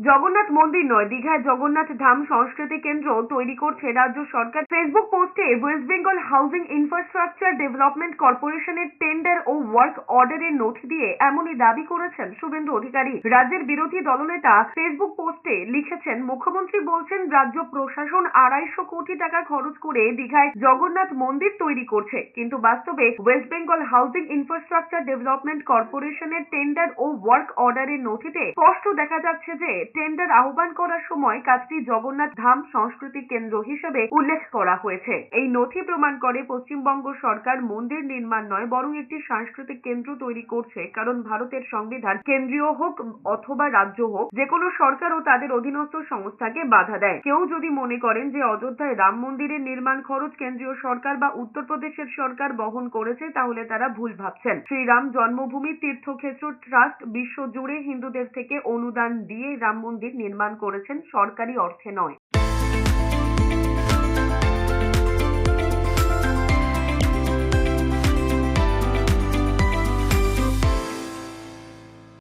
জগন্নাথ মন্দির নয় দীঘায় জগন্নাথ ধাম সংস্কৃতি কেন্দ্র তৈরি করছে রাজ্য সরকার। ফেসবুক পোস্টে West Bengal housing infrastructure development কর্পোরেশনের টেন্ডার ও ওয়ার্ক অর্ডারের নথি দিয়ে এমনই দাবি করেছেন শুভেন্দু অধিকারী। রাজ্যের বিরোধী দলনেতা ফেসবুক পোস্টে লিখেছেন, মুখ্যমন্ত্রী বলছেন রাজ্য প্রশাসন আড়াইশো কোটি টাকা খরচ করে দীঘায় জগন্নাথ মন্দির তৈরি করছে। কিন্তু বাস্তবে West Bengal housing infrastructure development কর্পোরেশনের টেন্ডার ও ওয়ার্ক অর্ডারের নথিতে স্পষ্ট দেখা যাচ্ছে যে টেন্ডার আহ্বান করার সময় কাজটি জগন্নাথ ধাম সংস্কৃতি কেন্দ্র হিসেবে উল্লেখ করা হয়েছে। এই নথি প্রমাণ করে পশ্চিমবঙ্গ সরকার মন্দির নির্মাণ নয়, বরং একটি সাংস্কৃতিক কেন্দ্র তৈরি করছে। কারণ ভারতের সংবিধান কেন্দ্রীয় হোক অথবা রাজ্য হোক যে কোনো সরকার ও তাদের অধীনস্থ সংস্থাকে বাধা দেয়। কেউ যদি মনে করেন যে অযোধ্যায় রাম মন্দিরের নির্মাণ খরচ কেন্দ্রীয় সরকার বা উত্তরপ্রদেশের সরকার বহন করেছে, তাহলে তারা ভুল ভাবছেন। শ্রীরাম জন্মভূমি তীর্থক্ষেত্র ট্রাস্ট বিশ্ব জুড়ে হিন্দুদের থেকে অনুদান দিয়ে রাম মন্দির নির্মাণ করেছেন সরকারি অর্থে নয়।